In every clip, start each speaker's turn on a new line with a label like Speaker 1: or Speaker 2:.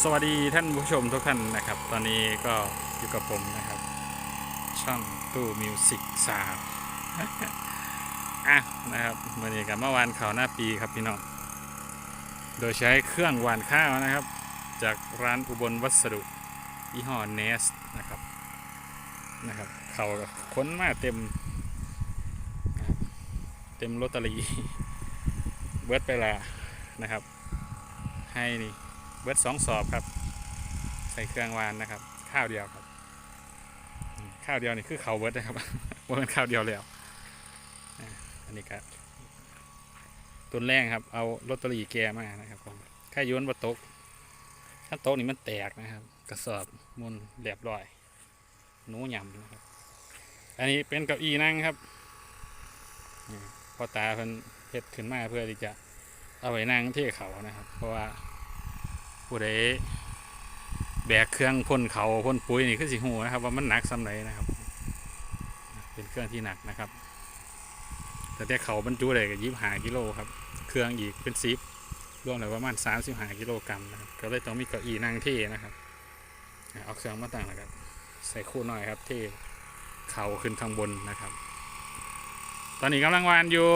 Speaker 1: สวัสดีท่านผู้ชมทุกท่านนะครับ ตอนนี้ก็อยู่กับผมนะครับ ช่องตู้มิวสิกสาวอะนะครับวันนี้กับเมื่อวานข่าวหน้าปีครับพี่น้อง โดยใช้เครื่องหวานข้าวนะครับ จากร้านอุบลวัสดุยี่ห้อเนสนะครับนะครับเขาค้นมาเต็ม เต็มลอตเตอรี่เบิร์ดไปละนะครับ ให้นี่ เบิร์ดสองสอบครับ ใส่เครื่องวานนะครับ ข้าวเดียวครับ ข้าวเดียวนี่คือเขาเบิร์ดนะครับว่าเป็นข้าวเดียวแล้วอันนี้ก็ตุนแรงครับ เอาลอตเตอรี่แกมานะครับผมแค่ย้วนบนโต๊ะถ้าโต๊ะนี่มันแตกนะครับ กระสอบมุนเรียบร้อยหนูหยำนะครับ อันนี้เป็นเก้าอี้นั่งครับพ่อตาเพิ่นเฮ็ดขึ้นมาเพื่อที่จะเอาไว้นั่งเที่เขานะครับ เพราะว่า ผู้ใดแบกเครื่องพ่นเขาพ่นปุ๋ยนี่คือสิหูนะครับ ว่ามันหนักสำไหนนะครับ เป็นเครื่องที่หนักนะครับ แต่แต่เขาบรรจุได้ก็ยี่ห้ากิโลครับ เครื่องอีกเป็นซิปรวมแล้วประมาณสามสิบห้ากิโลกรัมนะครับก็เลยต้องมีเก้าอี้นั่งเท่นะครับเอาเครื่องมาตั้งแล้วครับ ใส่คู่หน่อยครับเท่เขาขึ้นข้างบนนะครับ ตอนนี้กำลังวานอยู่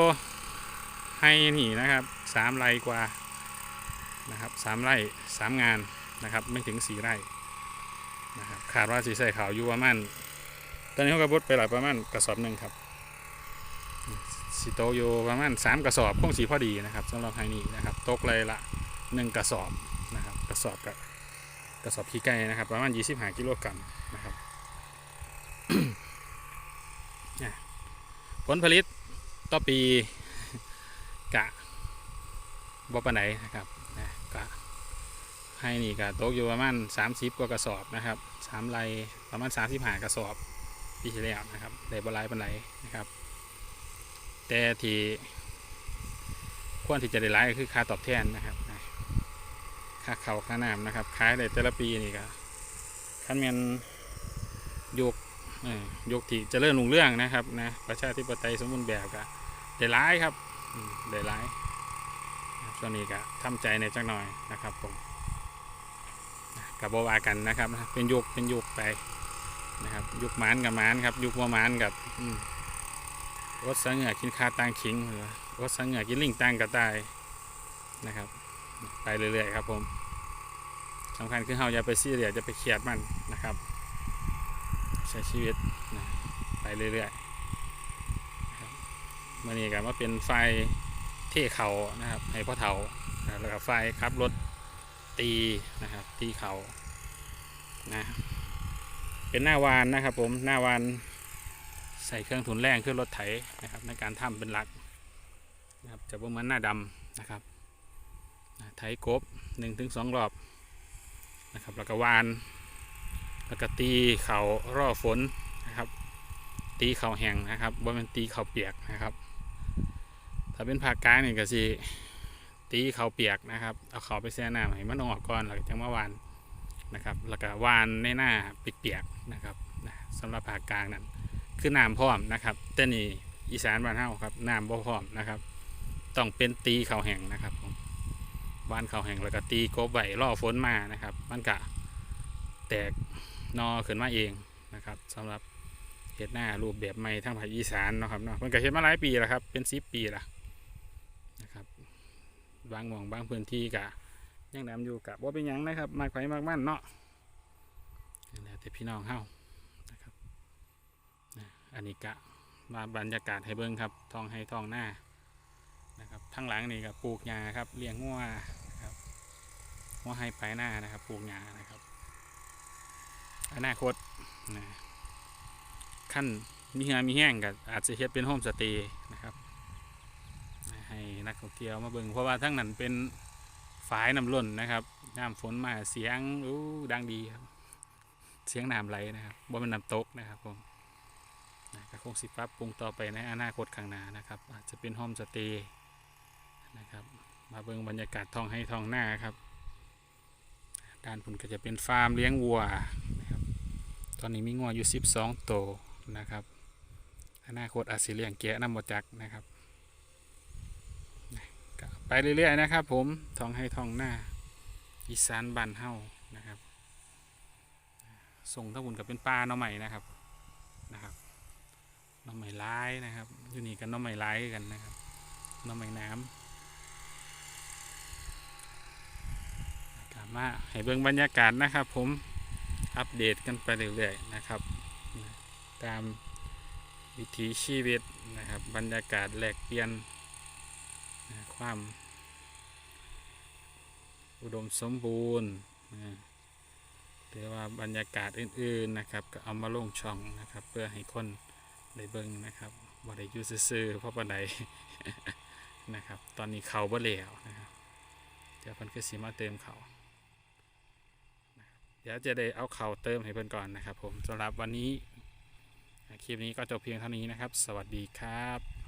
Speaker 1: ให้หนีนะครับสามไรกว่า นะครับสามไร่สามงานนะครับไม่ถึงสี่ไร่นะครับขาดว่าสีใส่ขาวอยู่ประมาณตอนนี้เขากระบุดไปหลายประมาณกระสอบหนึ่งครับสีโตกอยู่ประมาณสามกระสอบคงสีพอดีนะครับสำหรับไฮนี้นะครับตกเลยละหนึ่งกระสอบนะครับกระสอบกับกระสอบขี้ไก่นะครับ ประมาณยี่สิบห้ากิโลกรัมนะครับเนี่ยผลผลิตต่อปีกะบ่ปานไหนนะครับ ให้นี่ก็ตกอยู่ประมาณ 30 กว่ากระสอบนะครับสามไรประมาณ 35 กระสอบปีที่แล้วนะครับได้บลายปานไหนนะครับ แต่ที่ควรที่จะได้หลายก็คือค่าตอบแทนนะครับค่าเขาค่าน้ำนะครับขายได้แต่ละปีนี่ก็ขั้นเมียนยกยกที่เจริญรุ่งเรื่องนะครับนะประชาธิปไตยสมบูรณ์แบบก็ได้หลายครับได้หลายครับช่วงนี้ก็ทำใจในจักหน่อยนะครับผม กับบวากันนะครับ เป็นยุคเป็นยุคไปนะครับ ยุคหมานกับมานครับ ยุคว่ามานกับรถสังเหือกินคาตางขิงรถสังเหือกินลิงตังกระต่ายนะครับ ไปเรื่อยๆครับผมสำคัญคือเราอย่าไปซีเรียสจะไปเครียดมันนะครับ ใช้ชีวิตนะไปเรื่อยๆนะครับมื่อนี้ก็มาเป็นไฟเท่เขานะครับให้พ่อเถาแล้วก็ไฟครับรถ ตีนะครับ ตีเขานะเป็นหน้าวานนะครับ ผมหน้าวานใส่เครื่องทุนแรงเครื่องรถไถนะครับ ในการทำเป็นหลักนะครับจะประมาณหน้าดำนะครับไถกบหนึ่งถึงสองรอบนะครับแล้วก็วานแล้วก็ตีเข่าร่อฝนนะครับ ตีเข่าแห้งนะครับว่ามันตีเข่าเปียกนะครับ ถ้าเป็นภาคกลางนี่ยก็สิ ตีเขาเปียกนะครับ เอาเขาไปแช่น้ำให้มันออกก่อนแล้วก็จังมาวานนะครับ แล้วก็วานในหน้าเปียกๆนะครับนะสำหรับภาคกลางนั้น คือน้ำพร้อมนะครับแต่นี่อีสานบ้านเฮาครับน้ำบ่พร้อมนะครับ ต้องเป็นตีเขาแห้งนะครับผมวานเขาแห้งแล้วก็ตีกบไว้ล่อฝนมานะครับ มันกะแตกนอขึ้นมาเองนะครับสำหรับเห็ดหน้ารูปแบบใหม่ทางภาคอีสานนะครับเนาะมันก็เห็ดมาหลายปีแล้วครับเป็นสิบปีละ บางหม่องบางพื้นที่กะยังดำอยู่กะว่าเป็นยังนะครับ มากไฟมากมั่นเนาะแล้วแต่พี่น้องเฮานะครับอันนี้กะมาบรรยากาศให้เบิ่งครับทองให้ทองหน้านะครับทั้งหลังนี่ก็ปลูกหญ้าครับเลี้ยงงัวนะครับงัวให้ไปหน้านะครับปลูกหญ้านะครับอนาคตนะขั้นมีเหือมีแห้งก็อาจจะเฮ็ดเป็นโฮมสเตย์นะครับ ให้นักท่องเที่ยวมาเบิ่งเพราะว่าทั้งนั้นเป็นฝายน้ำล้นนะครับน้ำฝนมาเสียงอู้ดังดีครับ เสียงน้ำไหลนะครับบ่เป็นน้ำตกนะครับผมนะก็คงสิปรับปรุงต่อไปในอนาคตข้างหน้านะครับ อาจจะเป็นโฮมสเตย์นะครับ มาเบิ่งบรรยากาศท้องให้ท้องหน้าครับ ด้านพุ่นก็จะเป็นฟาร์มเลี้ยงวัวนะครับ ตอนนี้มีงัวอยู่ 12 ตัวนะครับ อนาคตอาจสิเลี้ยงแกะน้ำบ่จักนะครับ ไปเรื่อยๆนะครับ ผมท่องให้ท่องหน้า อีสานบ้านเฮานะครับ ส่งทั้งบุญกับเป็นปลาน่อใหม่นะครับนะครับน่อใหม่ร้ายนะครับ อยู่นี่กันน่อใหม่ร้ายกันนะครับน่อใหม่น้ำกลับมาให้เบิ่งบรรยากาศนะครับ ผมอัปเดตกันไปเรื่อยๆนะครับ ตามวิถีชีวิตนะครับ บรรยากาศแหลกเปลี่ยน ความอุดมสมบูรณ์หรือว่าบรรยากาศอื่นๆนะครับ ก็เอามาลงช่องนะครับ เพื่อให้คนได้เบิ่งนะครับบ่ได้ยู่ซื่อๆเพราะปานใดนะครับ ตอนนี้เขาบ่แล้วนะครับเดี๋ยวเพิ่นก็สิมาเติมเขาเดี๋ยวจะได้เอาเขาเติมให้เพิ่นก่อนนะครับผมสำหรับวันนี้ คลิปนี้ก็จบเพียงเท่านี้นะครับ สวัสดีครับ